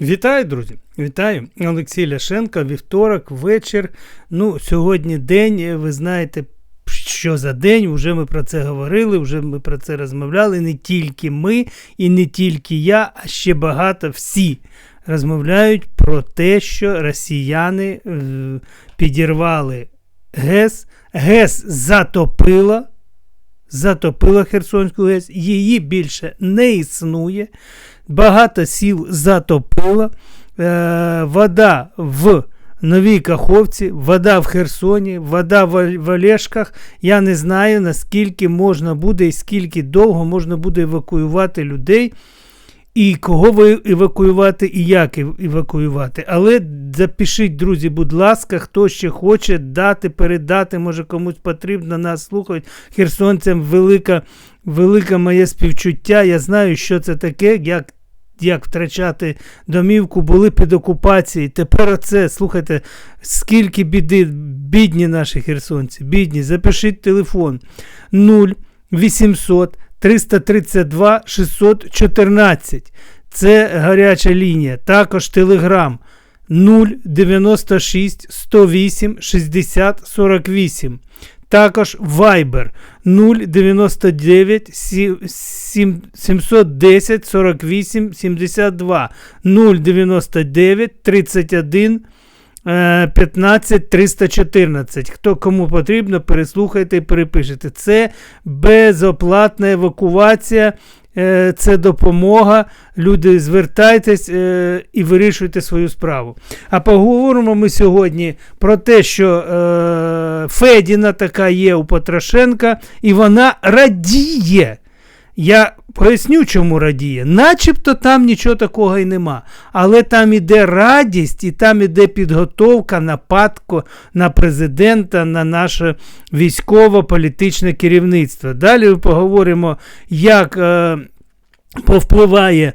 Вітаю, друзі! Вітаю! Олексій Ляшенко, вівторок, вечір. Ну, сьогодні день, ви знаєте, що за день, вже ми про це говорили, вже ми про це розмовляли. Не тільки ми і не тільки я, а ще багато всі розмовляють про те, що росіяни е, підірвали ГЕС, ГЕС затопила. Затопила Херсонську ГЕС, її більше не існує. Багато сіл затопила. Е, вода в Новій Каховці, вода в Херсоні, вода в Олешках. Я не знаю, наскільки можна буде і скільки довго можна буде евакуювати людей. І кого ви евакуювати, і як евакуювати. Але запишіть, друзі, будь ласка, хто ще хоче дати, передати, може комусь потрібно, нас слухають. Херсонцям велика, велике моє співчуття. Я знаю, що це таке, як як втрачати домівку, були під окупацією. Тепер це, слухайте, скільки біди, бідні наші херсонці, бідні, запишіть телефон 0800 332 614. Це гаряча лінія. Також телеграм 096 108 60 48. Також Viber 099 710 48 72 099 31 15 314. Хто кому потрібно, переслухайте і перепишете. Це безоплатна евакуація це допомога. Люди, звертайтесь е, і вирішуйте свою справу. А поговоримо ми сьогодні про те, що е, Федіна така є у Потрошенка, і вона радіє. Я поясню, чому радіє. Начебто там нічого такого і нема. Але там іде радість і там іде підготовка нападку на президента, на наше військово-політичне керівництво. Далі ми поговоримо, як е, повпливає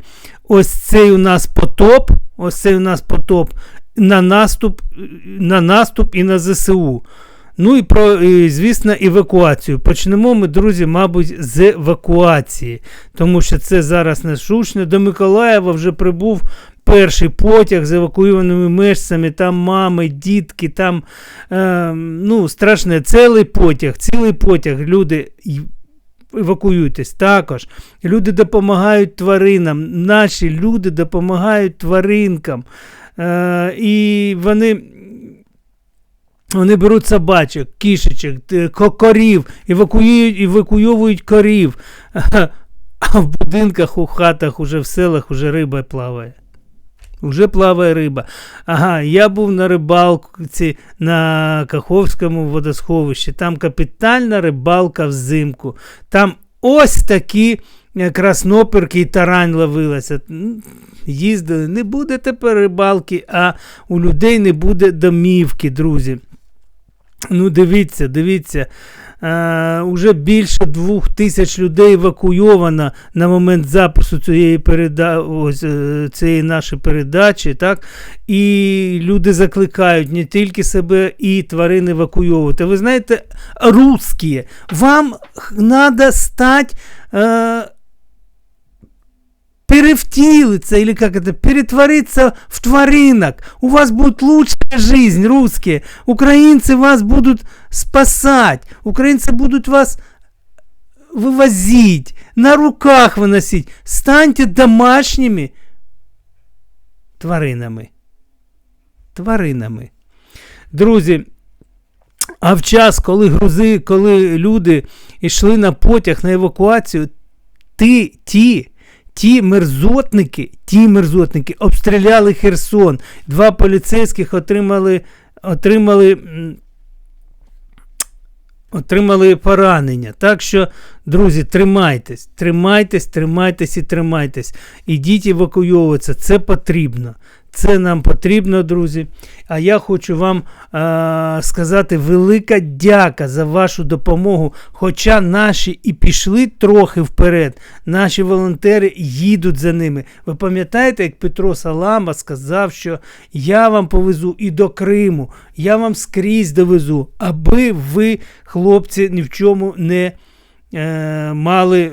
ось цей у нас потоп, ось цей у нас потоп на наступ, на наступ і на ЗСУ. Ну і про, звісно, евакуацію. Почнемо ми, друзі, мабуть, з евакуації, тому що це зараз не шушне. До Миколаєва вже прибув перший потяг з евакуйованими мешцями, там мами, дітки, там е, ну, страшне цілий потяг, цілий потяг. Люди. Евакуюйтесь також. Люди допомагають тваринам. Наші люди допомагають тваринкам. Е, І вони вони беруть собачок, кішечок, корів, евакуюють, евакуйовують корів. А в будинках, у хатах, уже в селах уже риба плаває. Уже плаває риба. Ага, я був на рибалці на Каховському водосховищі. Там капітальна рибалка взимку. Там ось такі е, красноперки і тарань ловилася. Їздили. Не буде тепер рибалки, а у людей не буде домівки, друзі. Ну, дивіться, дивіться. Е, Уже більше двох тисяч людей евакуйовано на момент запису цієї переда... ось, е, цієї нашої передачі. так? І люди закликають не тільки себе і тварин евакуйовувати. Ви знаєте, русські, вам треба стати. Е, перевтілиться, или как это, перетвориться в тваринок. У вас будет лучшая жизнь, русские. Украинцы вас будут спасать. Украинцы будут вас вывозить, на руках выносить. Станьте домашніми тваринами. Тваринами. Друзі, а в час, коли грузи, коли люди йшли на потяг на евакуацію, ти, ті, Ті мерзотники, ті мерзотники обстріляли Херсон. Два поліцейських отримали отримали, отримали поранення. Так що, друзі, тримайтесь, тримайтесь, тримайтесь і тримайтесь. Ідіть евакуйовуватися. Це потрібно. Це нам потрібно, друзі. А я хочу вам а, сказати велика дяка за вашу допомогу. Хоча наші і пішли трохи вперед, наші волонтери їдуть за ними. Ви пам'ятаєте, як Петро Салама сказав, що я вам повезу і до Криму, я вам скрізь довезу, аби ви, хлопці, ні в чому не е, мали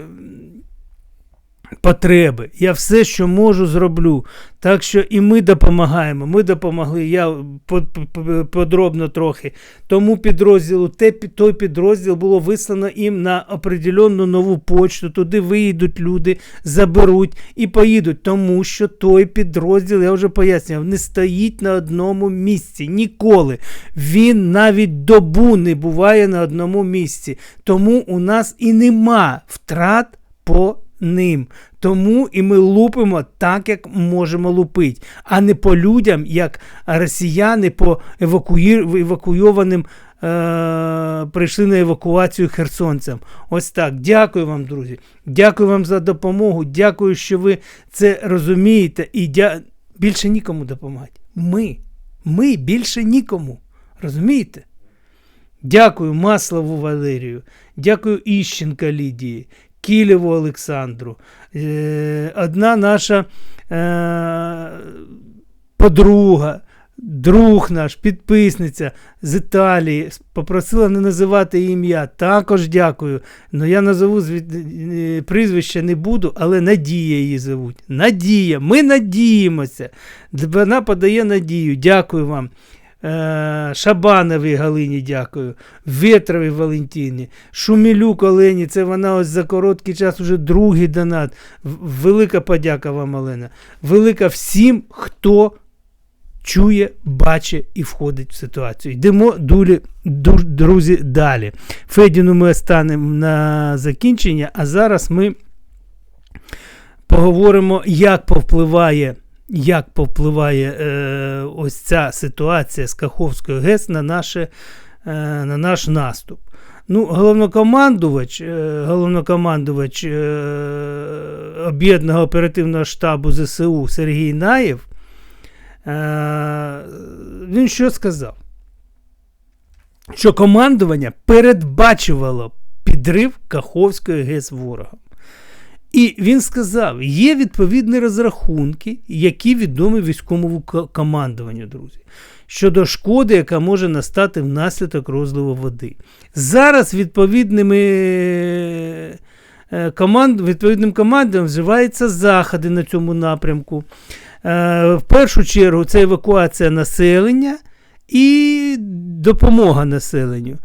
потреби. Я все, що можу, зроблю. Так що і ми допомагаємо. Ми допомогли. Я по- по- подробно трохи. Тому підрозділу, те, той підрозділ було вислано їм на определенну нову почту. Туди виїдуть люди, заберуть і поїдуть. Тому що той підрозділ, я вже пояснював, не стоїть на одному місці. Ніколи. Він навіть добу не буває на одному місці. Тому у нас і нема втрат по ним. Тому і ми лупимо так, як можемо лупити, а не по людям, як росіяни по евакуйованим е... прийшли на евакуацію херсонцям. Ось так. Дякую вам, друзі. Дякую вам за допомогу. Дякую, що ви це розумієте. І дя... більше нікому допомагати. Ми. Ми більше нікому. Розумієте? Дякую Маслову Валерію, дякую Іщенка Лідії, Кілєву Олександру. Е, Одна наша е, подруга, друг наш, підписниця з Італії попросила не називати ім'я. Також дякую. Ну я назову е, прізвище не буду, але Надія її зовуть. Надія. Ми надіємося. Вона подає надію. Дякую вам. Е, Шабановій Галині дякую, Ветровій Валентині, Шумілюк Олені, це вона ось за короткий час уже другий донат. Велика подяка вам, Олена. Велика всім, хто чує, бачить і входить в ситуацію. Йдемо, дулі, ду- друзі, далі. Федіну ми останемо на закінчення, а зараз ми поговоримо, як повпливає як повпливає е, ось ця ситуація з Каховською ГЕС на, наше, е, на наш наступ. Ну, головнокомандувач, е, головнокомандувач е, об'єднаного оперативного штабу ЗСУ Сергій Наєв, е, він що сказав? Що командування передбачувало підрив Каховської ГЕС ворогом. І він сказав: є відповідні розрахунки, які відомі військовому командуванню, друзі, щодо шкоди, яка може настати внаслідок розливу води. Зараз відповідними е, команд, відповідним командам вживаються заходи на цьому напрямку. Е, В першу чергу це евакуація населення і допомога населенню.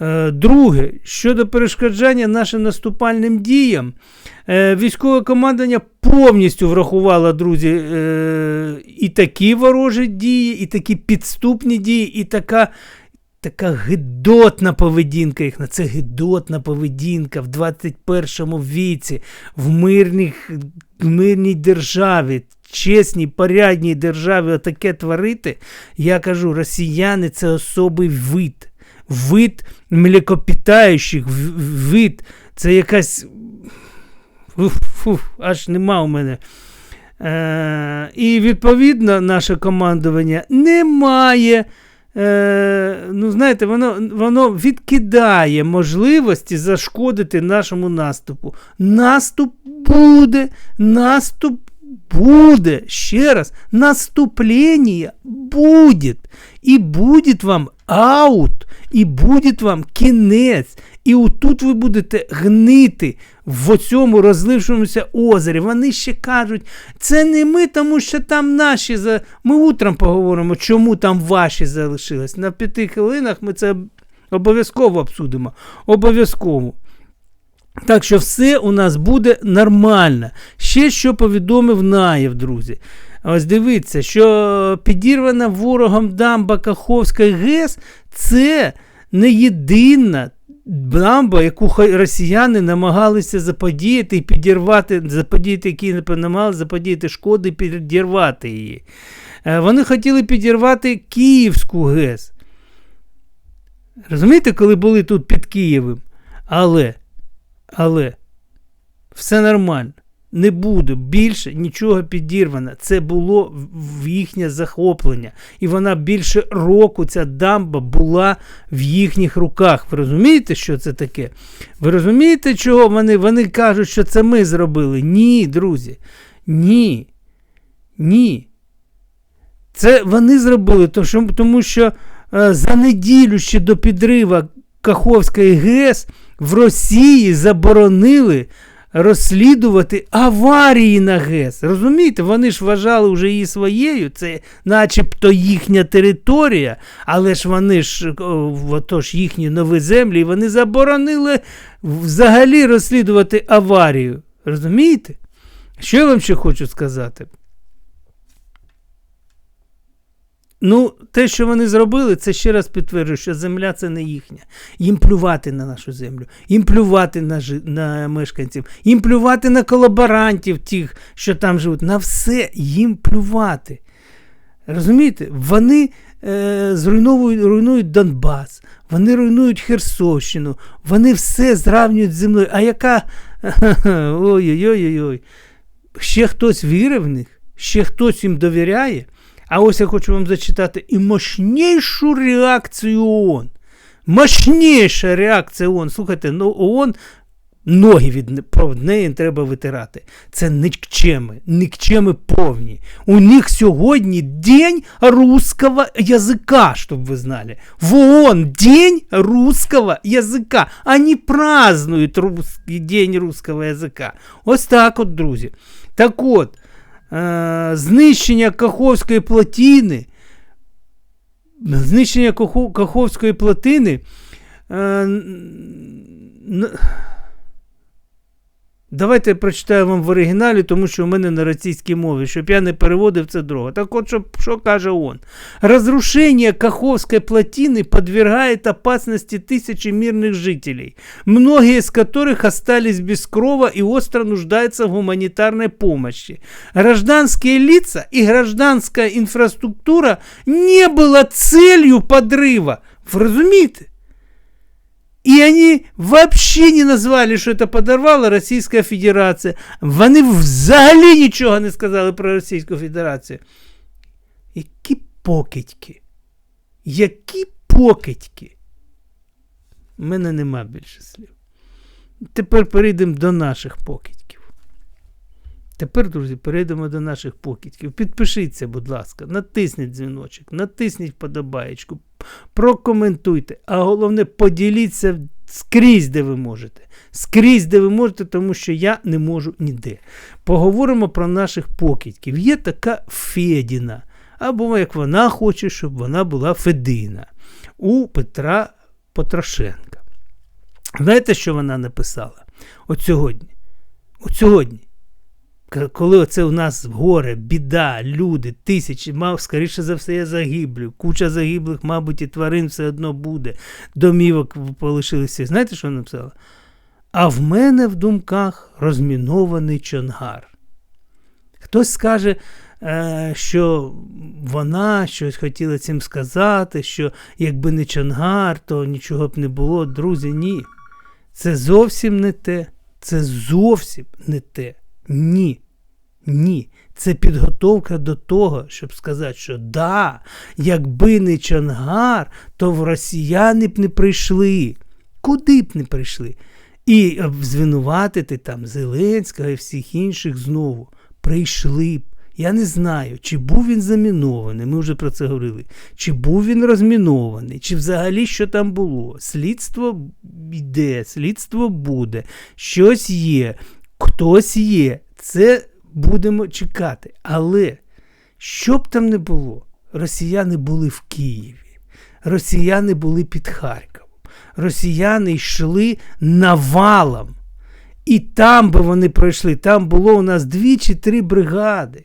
Е, Друге, щодо перешкоджання нашим наступальним діям, е, військове командування повністю врахувало, друзі, е, і такі ворожі дії, і такі підступні дії, і така. Така гидотна поведінка їхня. Це гидотна поведінка в 21 віці, в, мирних, мирній державі, чесній, порядній державі отаке творити. Я кажу, росіяни це особий вид вид млекопітаючих, вид, це якась. Фу, аж нема у мене. Е, і відповідно наше командування не має. Е, ну, знаєте, воно, воно відкидає можливості зашкодити нашому наступу. Наступ буде, наступ буде. Ще раз, наступлення буде. І буде вам аут, і буде вам кінець. І отут ви будете гнити в цьому розлившомуся озері. Вони ще кажуть, це не ми, тому що там наші. За... Ми утром поговоримо, чому там ваші залишились. На п'яти хвилинах ми це обов'язково обсудимо. Обов'язково. Так що все у нас буде нормально. Ще що повідомив Наєв, друзі. Ось дивіться, що підірвана ворогом дамба Каховська ГЕС це не єдина дамба, яку росіяни намагалися заподіяти і підірвати, заподіяти, які намагалися заподіяти шкоди підірвати її. Е, Вони хотіли підірвати Київську ГЕС. Розумієте, коли були тут під Києвом? Але, але, все нормально. Не буде більше нічого підірвано. Це було в- їхнє захоплення. І вона більше року, ця дамба була в їхніх руках. Ви розумієте, що це таке? Ви розумієте, чого вони, вони кажуть, що це ми зробили? Ні, друзі. Ні. Ні. Це вони зробили, тому що е, за неділю ще до підрива Каховської ГЕС в Росії заборонили розслідувати аварії на ГЕС. Розумієте, вони ж вважали вже її своєю, це начебто їхня територія, але ж вони ж отож, їхні нові землі, вони заборонили взагалі розслідувати аварію. Розумієте? Що я вам ще хочу сказати? Ну, те, що вони зробили, це ще раз підтверджує, що земля це не їхня. Їм плювати на нашу землю, їм плювати на жи... на мешканців, їм плювати на колаборантів, тих, що там живуть. На все їм плювати. Розумієте? Вони е, зруйновують, руйнують Донбас, вони руйнують Херсонщину, вони все зравнюють з землею. А яка. Ой-ой-ой. Ще хтось вірив в них, ще хтось їм довіряє. А ось я хочу вам зачитати і мощнішу реакцію ООН. Мощніша реакція ООН. Слухайте, ну ООН ноги від від неї треба витирати. Це нікчеми, нікчеми повні. У них сьогодні день русского язика, щоб ви знали. В ООН день русского язика. Они празднують русский, день русского язика. Ось так от, друзі. Так от. Е, знищення Каховської плотини, знищення Каховської плотини. Е, Давайте я прочитаю вам в оригіналі, тому що у мене на російській мові, щоб я не переводив це друге. Так от, що, що каже он? Разрушение Каховской плотины подвергает опасности тысячи мирных жителей, многие из которых остались без крова и остро нуждаются в гуманитарной помощи. Гражданские лица и гражданская инфраструктура не была целью подрыва. Вы разумеете? И они вообще не назвали, що це подорвала Російська Федерація. Вони взагалі нічого не сказали про Російську Федерацію. Які покидьки? Які покидьки? У мене нема більше слів. Тепер перейдемо до наших покидьків. Тепер, друзі, перейдемо до наших покидьків. Підпишіться, будь ласка, натисніть дзвіночок, натисніть подобаєчку, прокоментуйте, а головне, поділіться скрізь, де ви можете. Скрізь, де ви можете, тому що я не можу ніде. Поговоримо про наших покидьків. Є така Федіна, або як вона хоче, щоб вона була Федина у Петра Потрошенка. Знаєте, що вона написала? От сьогодні. От сьогодні коли оце у нас горе, біда, люди, тисячі, мав, скоріше за все, я загиблю. Куча загиблих, мабуть, і тварин все одно буде. Домівок полишилися. Знаєте, що написала? А в мене в думках розмінований чонгар. Хтось скаже, е, що вона щось хотіла цим сказати, що якби не чонгар, то нічого б не було. Друзі, ні. Це зовсім не те. Це зовсім не те. Ні. Ні. Це підготовка до того, щоб сказати, що да, якби не Чонгар, то в росіяни б не прийшли. Куди б не прийшли? І звинуватити там Зеленського і всіх інших знову прийшли б. Я не знаю, чи був він замінований, ми вже про це говорили, чи був він розмінований, чи взагалі що там було. Слідство йде, слідство буде, щось є, хтось є. Це будемо чекати. Але що б там не було, росіяни були в Києві, росіяни були під Харковом, росіяни йшли навалом. І там би вони пройшли, там було у нас дві чи три бригади,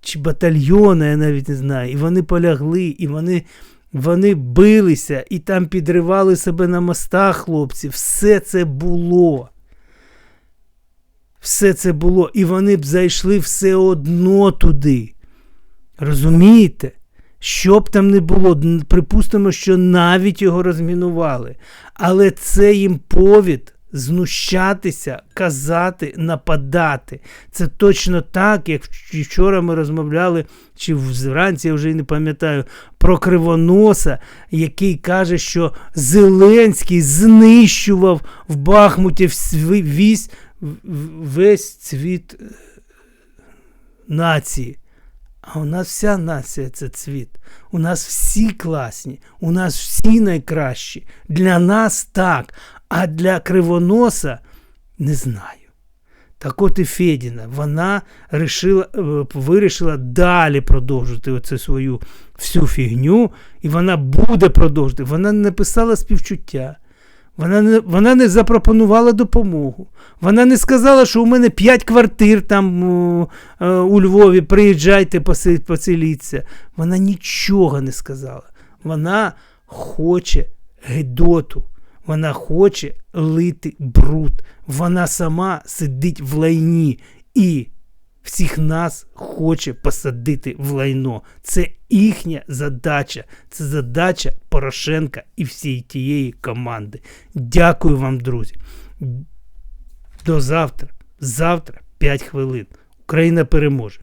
чи, батальйони, я навіть не знаю. І вони полягли, і вони вони билися, і там підривали себе на мостах хлопці. Все це було все це було, і вони б зайшли все одно туди. Розумієте? Що б там не було, припустимо, що навіть його розмінували. Але це їм повід знущатися, казати, нападати. Це точно так, як вчора ми розмовляли, чи вранці я вже не пам'ятаю, про Кривоноса, який каже, що Зеленський знищував в Бахмуті вісь весь цвіт е, нації. А у нас вся нація це цвіт. У нас всі класні, у нас всі найкращі. Для нас так. А для кривоноса Не знаю. Так от і Федіна, вона решила, е, вирішила далі продовжити оцю свою всю фігню, і вона буде продовжувати. Вона не написала співчуття. Вона не, вона не запропонувала допомогу. Вона не сказала, що у мене 5 квартир там у, е, у Львові, приїжджайте, поселіться. Вона нічого не сказала. Вона хоче гидоту. Вона хоче лити бруд. Вона сама сидить в лайні і всіх нас хоче посадити в лайно. Це їхня задача. Це задача Порошенка і всієї тієї команди. Дякую вам, друзі. До завтра. Завтра 5 хвилин. Україна переможе.